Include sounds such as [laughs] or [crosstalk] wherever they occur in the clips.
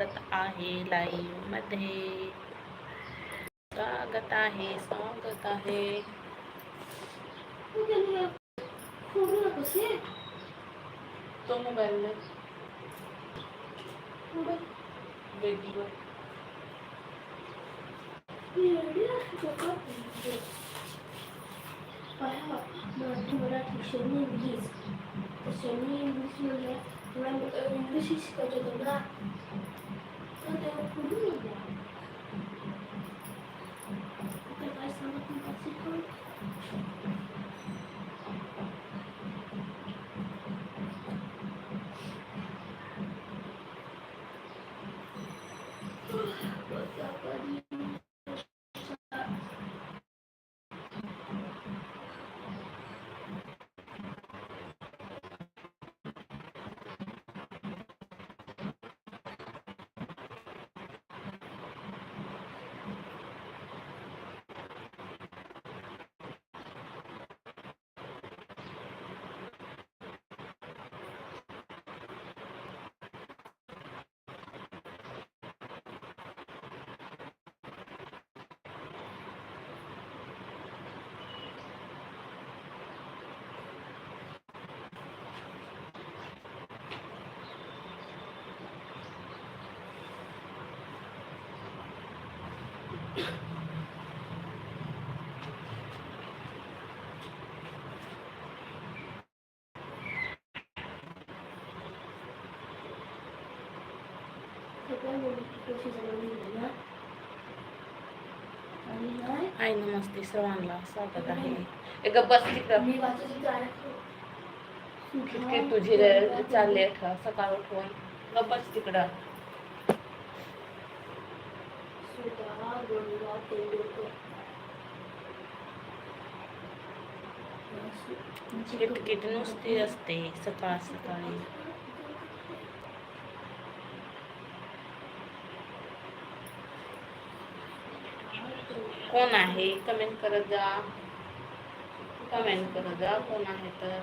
स्वागत आहे लाईव्हमध्ये स्वागत आहे स्वागत आहे. तो मोबाईल वेगळं. मराठी शनी इंग्लिश शनी इंग्लिश म्हणजे इंग्लिश शिकवतो होतं ना तर तेव्हा हाय नमस्ते सर्वांना स्वागत आहे. एक बस तिकडं. तुझी चालली सकाळ उठवून गप्पच तिकडं. किटकिट नुसती असते सकाळ सकाळी. कोण आहे? कमेंट करत जा. कमेंट करत जा. कोण आहे तर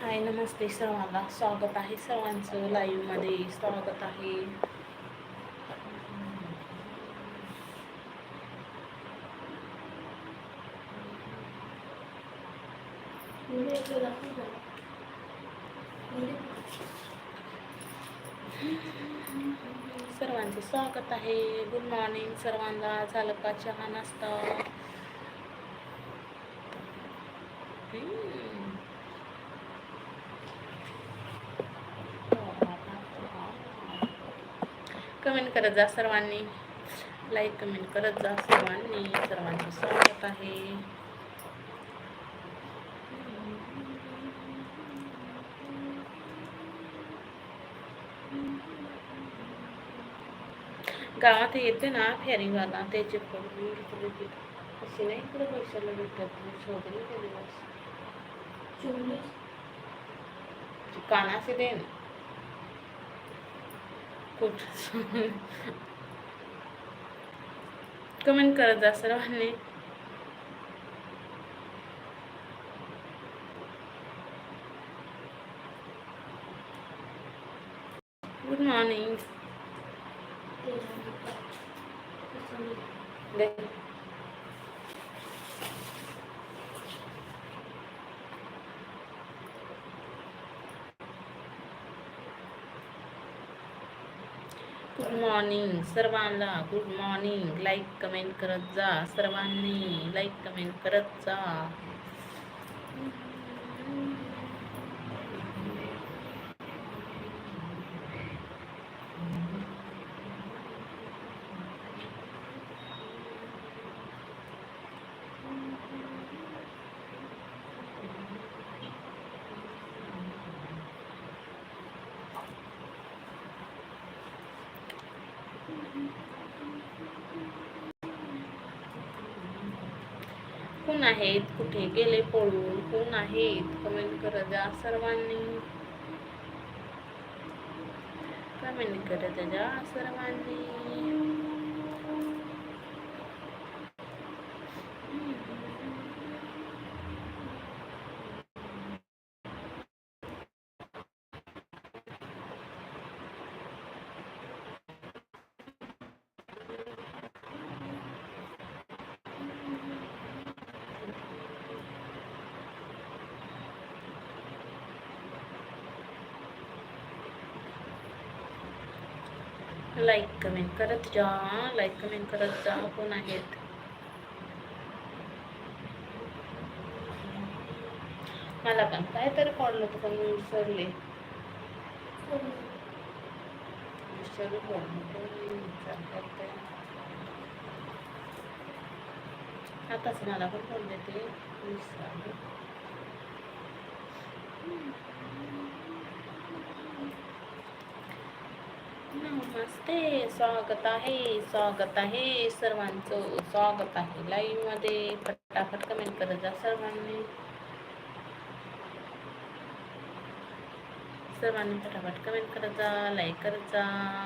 हाय नमस्ते सर्वांना स्वागत आहे. सर्वांचं लाईव्हमध्ये स्वागत आहे. सर्वांचं स्वागत आहे. गुड मॉर्निंग सर्वांना. झालं का चहा नाश्ता? करत जा सर्वांनी. लाईक कमेंट करत जा सर्वांनी. सर्वांचे स्वागत आहे. गावात येते ना फेरीवाला त्याचे फोटो असे नाही इकडे पैशाला भेटत कानाचे दे ना कुठ कमेंट करत जा सर्वांनी। गुड मॉर्निंग गुड मॉर्निंग सर्वांना गुड मॉर्निंग लाईक कमेंट करत जा. सर्वांनी लाईक कमेंट करत जा. कोण आहेत? कुठे गेले पळून? कोण आहेत? कमेंट करत जा सर्वांनी. कमेंट करत जा सर्वांनी. लाईक कमेंट करत जा लाईक कमेंट करत जा कोण आहेत? मला पण काहीतरी पडलं होतं पण मी विसरले विसरू कोणी? आताच मला पण फोन देते. विसरले. नमस्ते स्वागत आहे स्वागत आहे सर्वांचं स्वागत आहे लाईव्हमध्ये. फटाफट कमेंट करत जा सर्वांनी. सर्वांनी फटाफट कमेंट करत जा लाईक करत जा.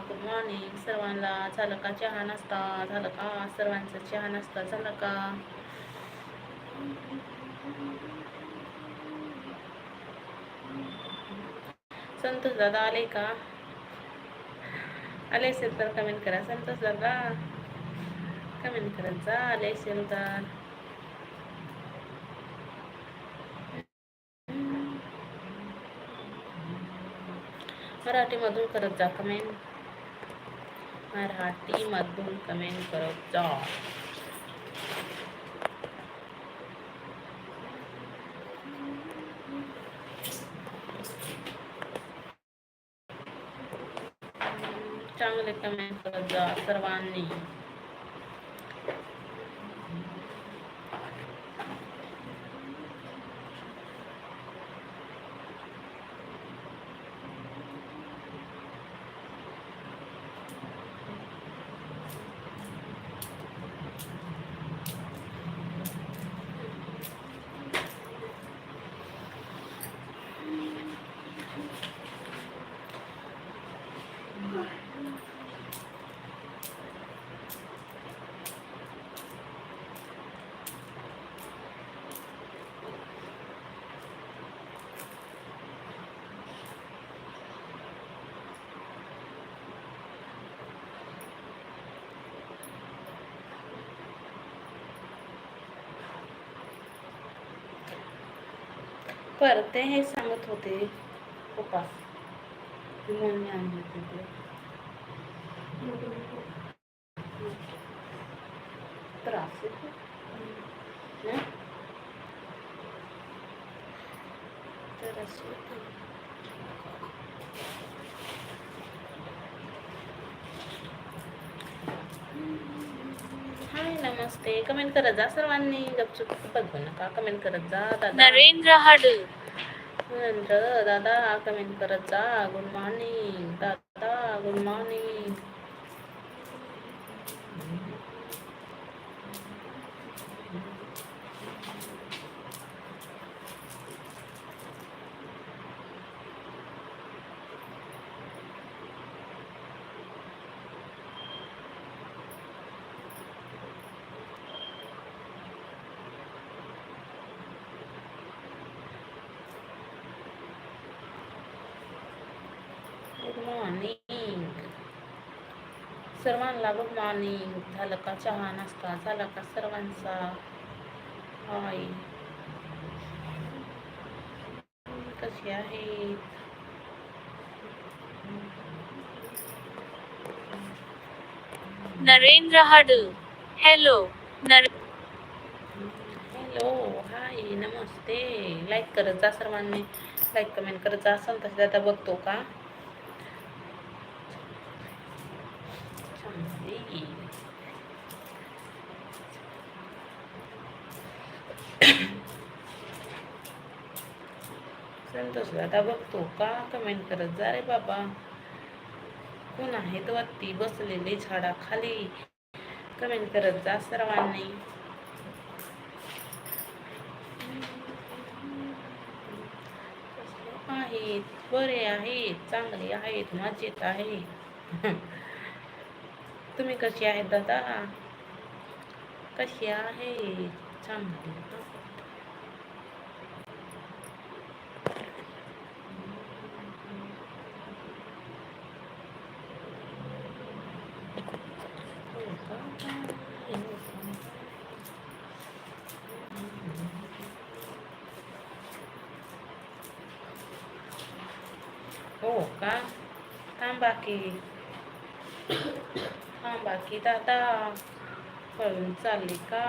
गुड मॉर्निंग सर्वांना. झालं का चहा नाश्ता? झालं का? सर्वांचं चहा नाश्ता झालं का? संतोष दादा आले का? आले असेल तर कमेंट करा. संतोष दादा कमेंट करत जा आले असेल तर मराठीमधून करत जा कमेंट. मराठीमधून कमेंट करत जा. चांगले कमेंट करत जा सर्वांनी. परते हे सांगत होते. उपास म्हणून आणले होते त्रास येतो हं? त्रास येतो. नमस्ते कमेंट करत जा सर्वांनी. गपचूप बघू नका. कमेंट करत जा दादा. नरेंद्र हडल नरेंद्र दादा. कमेंट करत जा. गुड मॉर्निंग दादा गुड मॉर्निंग गुड मॉर्निंग सर्वांना गुड मॉर्निंग. झालं का चहा नाश्ता? झाला का सर्वांचा? हाय. कसे आहेत? नरेंद्र हडल हॅलो नर हॅलो हाय नमस्ते. लाईक करत जा सर्वांनी. लाईक कमेंट करत जा. संतोष दादा बघतो का? संतोष दादा बघतो का कमेंट करत जा रे बाबा. कोण आहेत वरती? बसलेले झाडाखाली. कमेंट करत जा सर्वांनी. आहेत बरे आहेत चांगले आहेत मजेत आहे. [laughs] तुम्ही कशी आहेत दादा? कशी आहे चांगली. हो का थांबा की थांबा की दादा पळून चालली का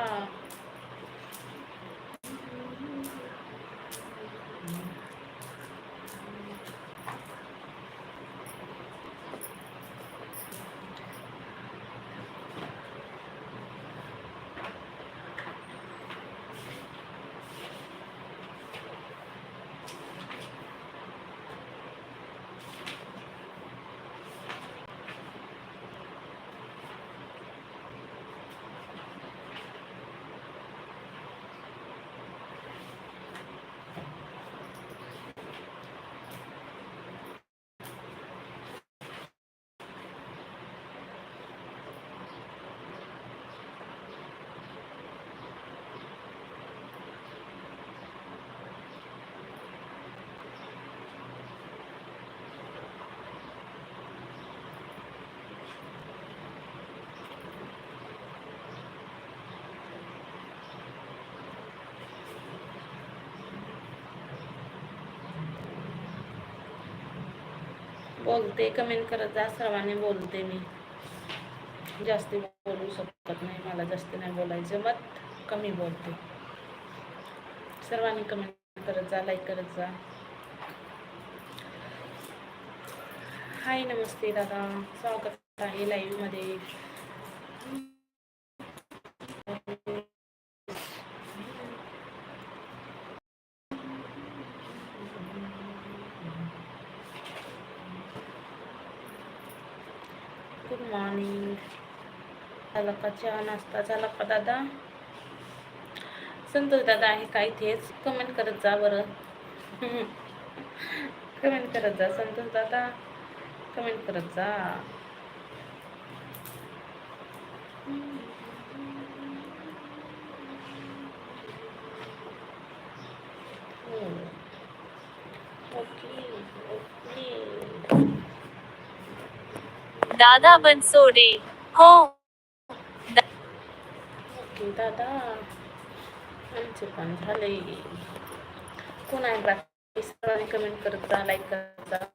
बोलते कमेंट करत जा सर्वांनी बोलते मी. जास्ती बोलू शकत नाही मला जास्ती नाही बोलायचं मत कमी बोलते. सर्वांनी कमेंट करत जा लाईक करत जा. हाय नमस्ते दादा. स्वागत आहे लाईव्हमध्ये गुड मॉर्निंग झाला नाश्ता झाला का दादा? संतोष दादा आहे काय तेच कमेंट करत जा बरं. [laughs] कमेंट करत जा संतोष दादा. कमेंट करत जा. दादा बनसोडे हो. ओके दादा आमचे पण झाले. कोण आहे बाकी? सर्वांनी कमेंट करत जा लाईक करत जा.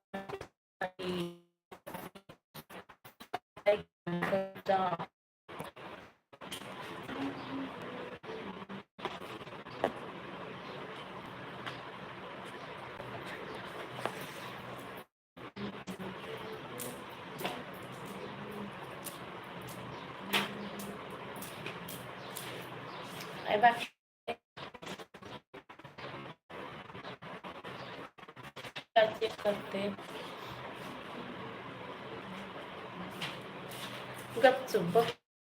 आहे बाकी चेक करते गपचूप बघ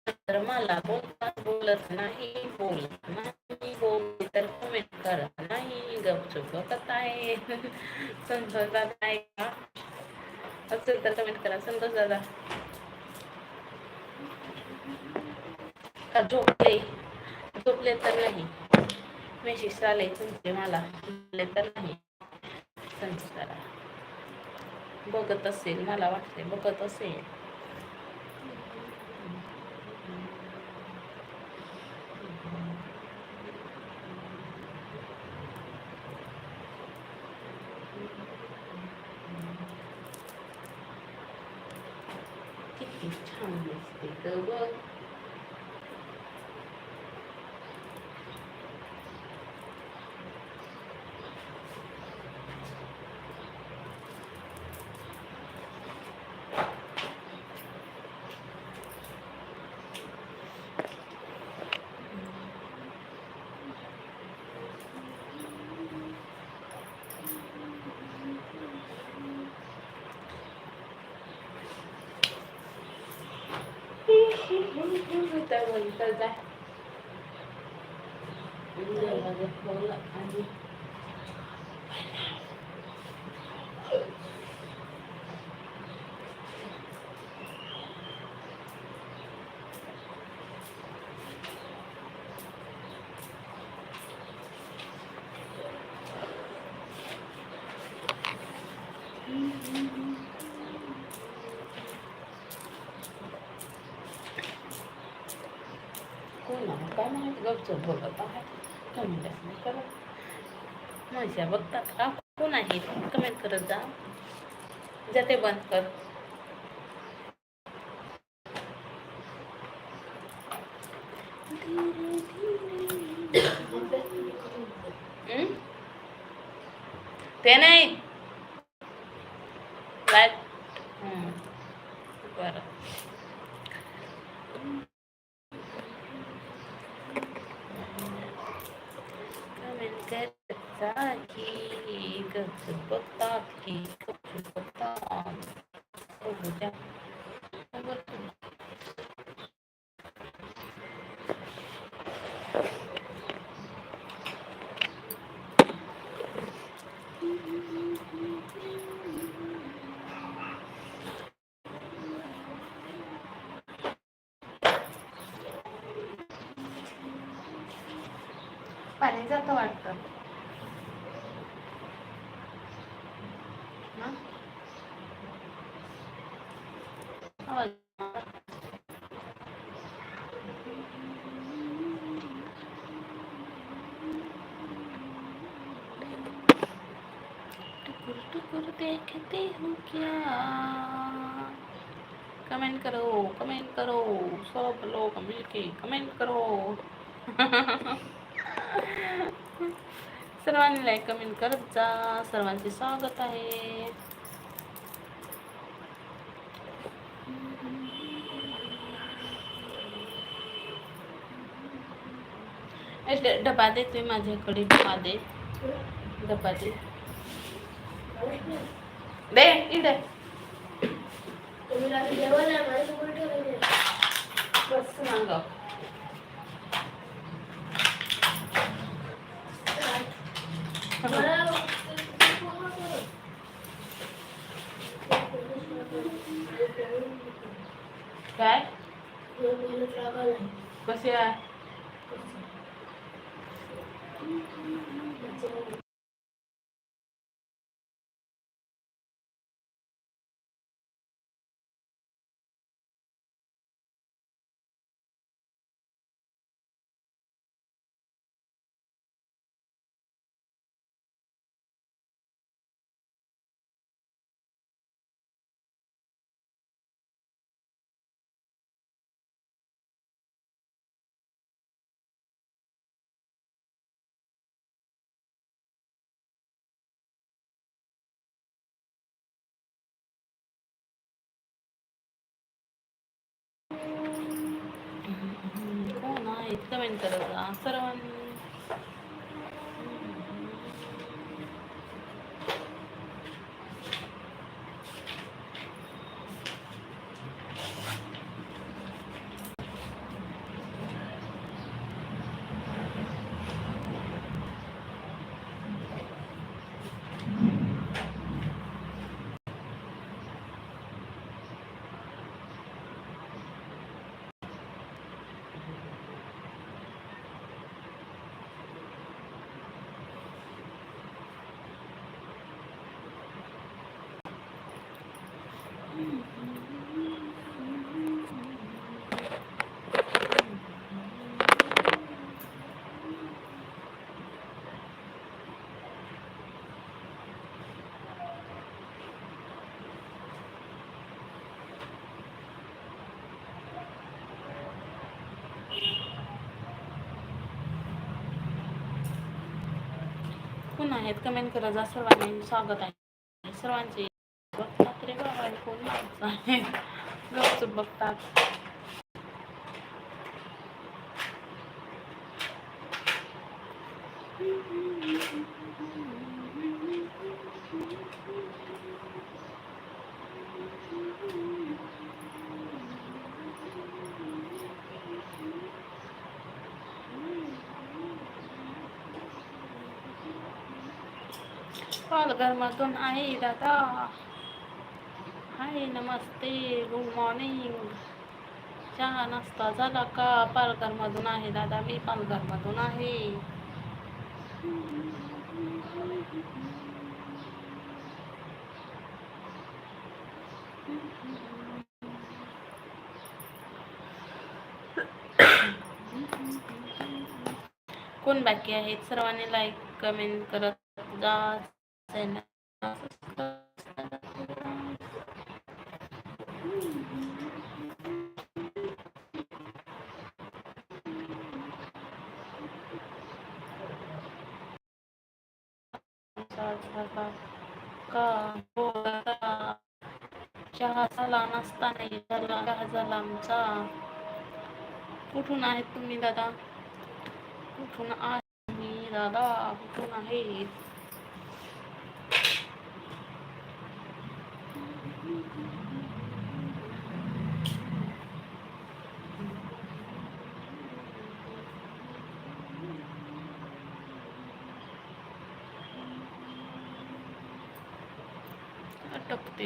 तर मला बोलता बोलत नाही बोलत नाही बोलते तर कमेंट करत नाही गपचूप बघत आहे संतोष दादा आहे का असेल तर कमेंट करा. संतोष दादा. का झोपले? झोपले तर नाही. मेसेज आले तुमचे मला. झोपले तर नाही. संतोष बघत असेल मला वाटते बघत असेल. तर कोण आहे? काय माहिती गपचूप बोलत आहे कमेंट नाही करत माझ्या बघतात का कोण आहे कमेंट करत जा जाते बंद कर ते नाही लाइट हम्म. बरं कमेंट करता की गपचूप बघतात की गपचूप बघतात बघू द्या बघू. पाणी जातं वाटतं ना? आवाज टुकुर टुकुर देखते हूँ क्या? कमेंट करो कमेंट करो सब लोग मिलके कमेंट करो। [laughs] सर्वांनी लाईक कमेंट करत जा सर्वांचे स्वागत आहे. डबा दे तुम्ही माझ्याकडे डबा दे. डबा दे. दे इकडे. तुम्ही रात्री जेवायला నిమిత్తమైన కదా అవసరం कोण आहेत कमेंट करा जा सर्वांनी स्वागत आहे. सर्वांचे आहे. कसे आहे कोण आहे कमेंट करत जा सर्वांनी कोण आहेत कमेंट करा जा सर्वांनी स्वागत आहे सर्वांचे बघतात रे बाबा कोण माणसं आहे गपचूप बघतात पालघरमधून आहे दादा हाय नमस्ते गुड मॉर्निंग चहा नाश्ता झाला का? पालघरमधून आहे दादा मी पालघरमधून आहे. कोण बाकी आहेत? सर्वांनी लाईक कमेंट करत जा. नाही झाला झाला आमचा. कुठून आहेत तुम्ही दादा? कुठून आहे तुम्ही दादा? कुठून आहेत?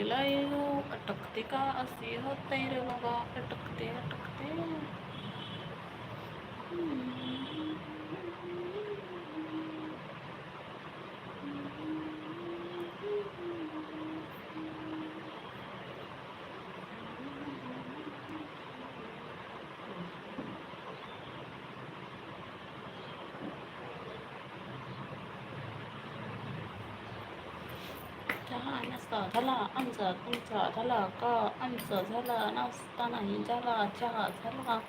Bila itu atakti ka asih hotel lupa atakti atakti. Hmm. अटकते का असे होते रे बाबा अटकते अटकते चहा नाश्ता झाला आमचा तुमचा झाला का आमचा झाला नाश्ता नाही झाला चहा झाला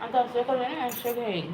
आता असं करूया ना असे घेईल